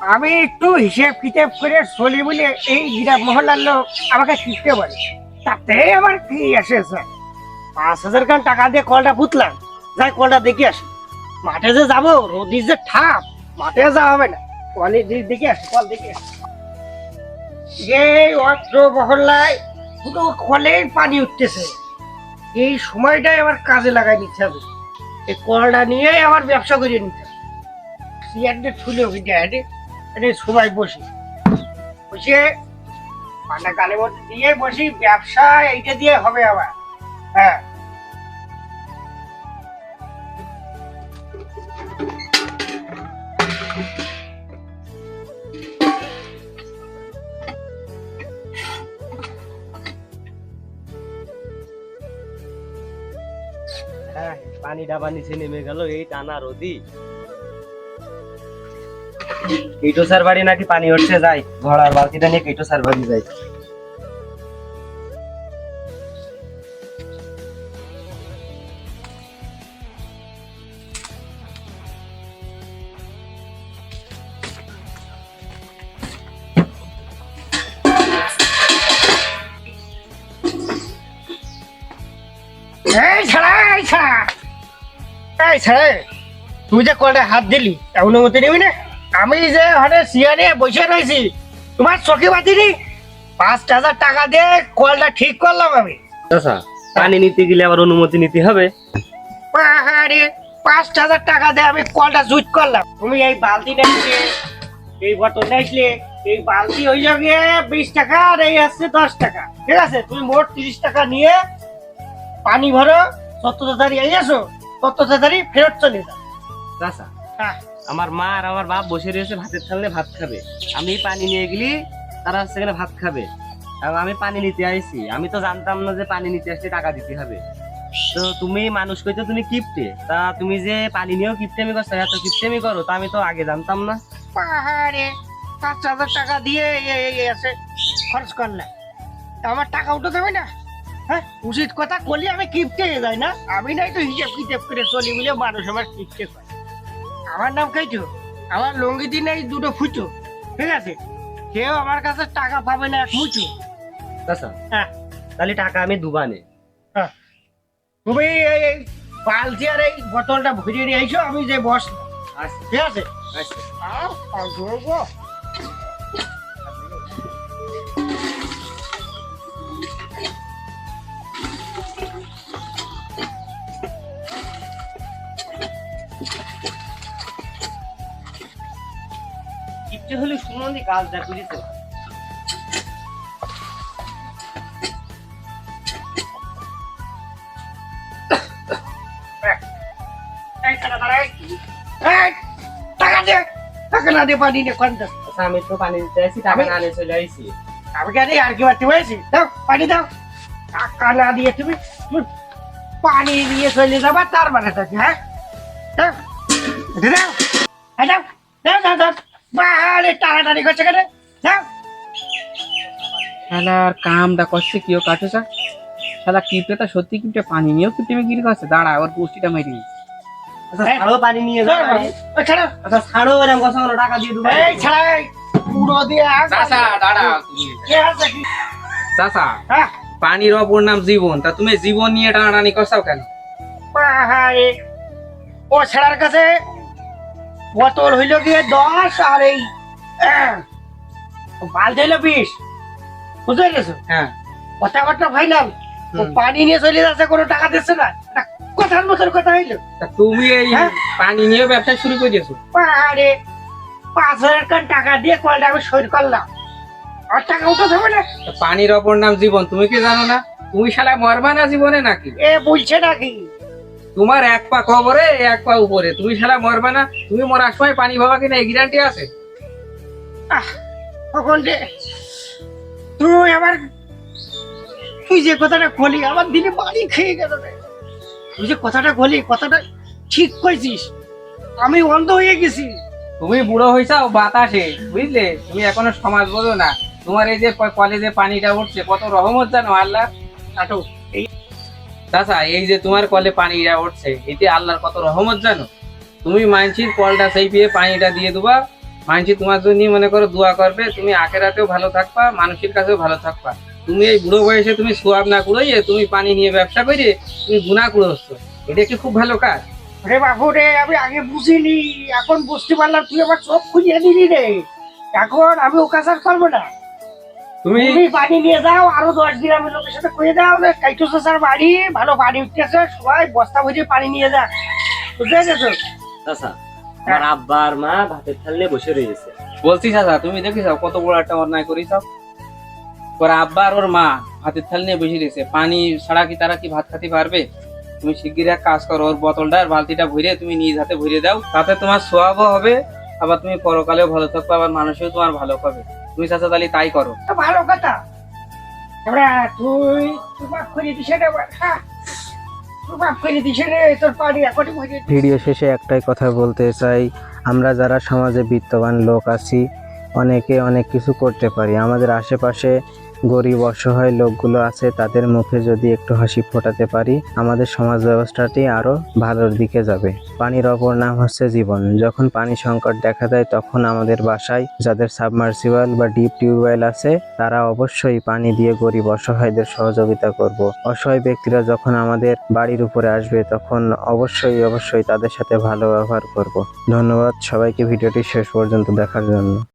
আমি একটু হিসেব কিতাব করে চলি বলে এই গ্রাম মহল্লার লোক আমাকে শিখতে বলে। তাতে আমার কি আসে স্যার? পাঁচ হাজার খান টাকা দিয়ে কলটা পুতলাম। যাই কলটা দেখে আসি। মাঠে যে যাব রোদির যে ঠাপ মাঠে যাওয়া হবে না। দিক দেখে আসি, কল দেখে আসি। এই অত্র মহল্লায় পুরো কলের পানি উঠতেছে। এই সময়টাই আমার কাজে লাগাই নিতে হবে। এই কলটা নিয়ে আমার ব্যবসা করে নিতে হবে। চেয়ারটা ছুলে ওইটা এটা সবাই বসি। বসে পান্ডা কালের মধ্যে দিয়ে বসি, ব্যবসা এইটা দিয়ে হবে আবার। হ্যাঁ। হ্যাঁ পানি ডাবা নিচে নেমে গেল, এই টানা রোদি কিটো স্যার বাড়ি নাকি পানি উঠছে যাই। ঘোড়ার বালতিটা নিয়ে কিটো স্যার বাড়ি যাই। ছাড়া তুই যে কলটা হাত দিলি তা অনুমতি নিবি না? আমি যে ওখানে সিয়ারে বসে রয়েছি তোমার চোখে বাতিনি পাঁচ হাজার টাকা দিয়ে কলটা ঠিক করলাম আমি। আচ্ছা পানি নিতে গেলে আবার অনুমতি নিতে হবে। পাহাড়ে পাঁচ হাজার টাকা দিয়ে আমি কলটা জুট করলাম। তুমি এই বালতি নিয়েছিলে এই বোতল নিয়েছিলে এই বালতি হয়ে যাবে বিশ টাকা আর এই আসছে দশ টাকা। ঠিক আছে? তুমি মোট তিরিশ টাকা নিয়ে পানি ভরো সত্য তাড়াতাড়ি এই আসো সত্য তাড়াতাড়ি ফেরত চলে যাও। হ্যাঁ আমার মা আর আমার বাপ বসে রয়েছে ভাতের থাললে ভাত খাবে। আমি পানি নিয়ে গেলি, তারা সেখানে ভাত খাবে। আমি পানি নিতে আইছি। আমি তো জানতাম না যে পানি নিতে আসলে টাকা দিতে হবে। তো তুমি মানুষ কইতো তুমি কিপটে। তা তুমি যে পানি নিয়েও কিপটেমি করছ, এত কিপটেমি করো, তা আমি তো আগে জানতাম না। পাহাড়ে পাঁচ হাজার টাকা দিয়ে আছে, খরচ করলে আমার টাকা উঠে দেবে না? হ্যাঁ উচিত কথা করলে আমি কিপটে যাই না। আমি নাই তো হিসাব কিতাব করে চলি বলে মানুষ আমার কিপটে করে। আমার নাম কেইটু আমার লঙ্গি দিন এই দুটো ফুচু ঠিক আছে? কেউ আমার কাছে টাকা পাবে না এক মুচু চাচা হ্যাঁ। তাহলে টাকা আমি দুবানে। হ্যাঁ। তুমি এই এই বালতি আর এই বোতলটা ভরিয়ে নিয়ে আইছো আমি যে বস আচ্ছা। ঠিক আছে? আচ্ছা। আর আও, কিপটে হলে সুমন্দি কাজটা করেছে এই টাকা দাঁড়া, এই। এই, টাকা দে টাকা না দিয়ে পানি নে কোনটা আচ্ছা আমি তো পানি দিতে আসি টাকা আমি- না নিয়ে চলে আইছি আমি কেন আর কি বাড়তে হয়েছি দাও পানি দাও। টাকা না দিয়ে তুমি তুমি পানি দিয়ে চলে যাবা তার মানে তো কি, হ্যাঁ? দাও। এটা দাও। এই দাও দাও দাও। বাহারে টানাটানি করছে কেন? শালার কামটা করছে কেউ কাটেছা শালা কিপটেটা সত্যি কিপটে পানি নিয়েও কিপটে আমি গিরি করছে দাঁড়া ওর গোষ্ঠীটা মেরি আচ্ছা হ্যাঁ। ছাড়ো পানি নিয়ে যাও ছাড়ো। আচ্ছা ছাড়ো এরকম কথা টাকা দিয়ে দেবো এই ছাড়া পুরো দিয়ে চাচা দাঁড়া। কে আছে কি? চাচা হ্যাঁ। পানির অপর নাম জীবন। তা তুমি জীবন নিয়ে টানাটানি করছাও কেন? পাহাড়ে ও ছেড়ার কাছে বোতল হইল গিয়ে দশ আর এই বালতি হইল বিশ। বুঝতে গেছো হ্যাঁ। কথাবার্তা ফাইনাল ও পানি নিয়ে চলে যাচ্ছে কোনো টাকা দিচ্ছে না। কথার মতন কথা হইল। তুমি এই হ্যাঁ? পানি নিয়ে ব্যবসা শুরু করে দিয়েছ? পাহাড়ে পাঁচ হাজার টাকা টাকা দিয়ে কলটা আমি সই করলাম। আর টাকা উঠে দেবে না। পানির অপর নাম জীবন তুমি কি জানো না? তুমি শালা মরবা না জীবনে নাকি? এ বলছে নাকি? তোমার এক পা খবরে এক পা উপরে। তুমি শালা মরবে না তুমি মরার সময় পানি ভাবা কিনা এই গ্যারান্টি আছে? তখন তুই আমার তুই যে কথাটা বলি আমার দিনে বাড়ি খেয়ে গেল রে। তুই যে কথাটা বলি কথাটা ঠিক কইছিস। আমি অন্ধ হয়ে গেছি। তুমি বুড়ো হয়েছাও বাতাসে বুঝলে? তুমি এখনও সমাজ বোঝো না। তোমার এই যে কলেজে পানিটা উঠছে কত রহমত জানো আল্লাহ। কাটো এই চাচা, এই যে তোমার কলে পানিটা উঠছে, এতে আল্লাহর কত রহমত জানো? তুমি মানছির কলটা সেই পেয়ে পানিটা দিয়ে দেবা। মানছি তোমার জন্য মনে করো দোয়া করবে, তুমি আখেরাতেও ভালো থাকবা, মানুষের কাছেও ভালো থাকবা। তুমি এই বুড়ো বয়সে তুমি সোয়াব না কুড়োইয়ে তুমি পানি নিয়ে ব্যবসা করে তুমি গুণা কুড়োচ্ছ এটা কি খুব ভালো কাজ? রে বাবু রে, আমি আগে বুঝিনি। এখন বুঝতে পারলাম তুই আমার চোখ খুঁজিয়ে দিলি রে। এখন আমি ও কাজ আর করব না। তুমি তুমি পানি নিয়ে যাও আরও দশ গ্রামের লোকের সাথে কয়ে দাও যে কাইটো চাষার বাড়ি ভালো পানি উঠতেছে সবাই বস্তা ভরিয়ে পানি নিয়ে যা। বুঝতে পেরেছ? চাচা আমার আব্বা আর মা ভাতের থাল নিয়ে বসে রয়েছে। বলছি চাচা তুমি দেখিস কত বড় একটা অন্যায় করিস ওর আব্বা আর ওর মা হাতের থাল নিয়ে বসে রয়েছে। পানি ছাড়া কি তারা কি ভাত খেতে পারবে? তুমি শিগগির এক কাজ করো ওর বোতলটা আর বালতিটা ভরে তুমি নিজ হাতে ভরে দাও। তাতে তোমার সোয়াবও হবে আবার তুমি পরকালেও ভালো থাকবে আবার মানুষও তোমার ভালো পাবে। তুমি চাচা তাহলে তাই করো। তো ভালো কথা। এবার তুই তুই মাফ করে দিস রে হ্যাঁ। ভিডিও শেষে একটাই কথা বলতে চাই আমরা যারা সমাজে বিত্তবান লোক আছি অনেকে অনেক কিছু করতে পারি। আমাদের আশেপাশে গরিব অসহায় লোকগুলো আছে, তাদের মুখে যদি একটু হাসি ফোটাতে পারি, আমাদের সমাজ ব্যবস্থাটি আরও ভালোর দিকে যাবে। পানির অপর নাম হচ্ছে জীবন। যখন পানি সংকট দেখা দেয়, তখন আমাদের বাসায় যাদের সাবমার্সিবল বা ডিপ টিউবওয়েল আছে, তারা অবশ্যই পানি দিয়ে গরিব অসহায়দের সহযোগিতা করব। অসহায় ব্যক্তিরা যখন আমাদের বাড়ির উপরে আসবে, তখন অবশ্যই অবশ্যই তাদের সাথে ভালো ব্যবহার করব। ধন্যবাদ সবাইকে, ভিডিওটি শেষ পর্যন্ত দেখার জন্য।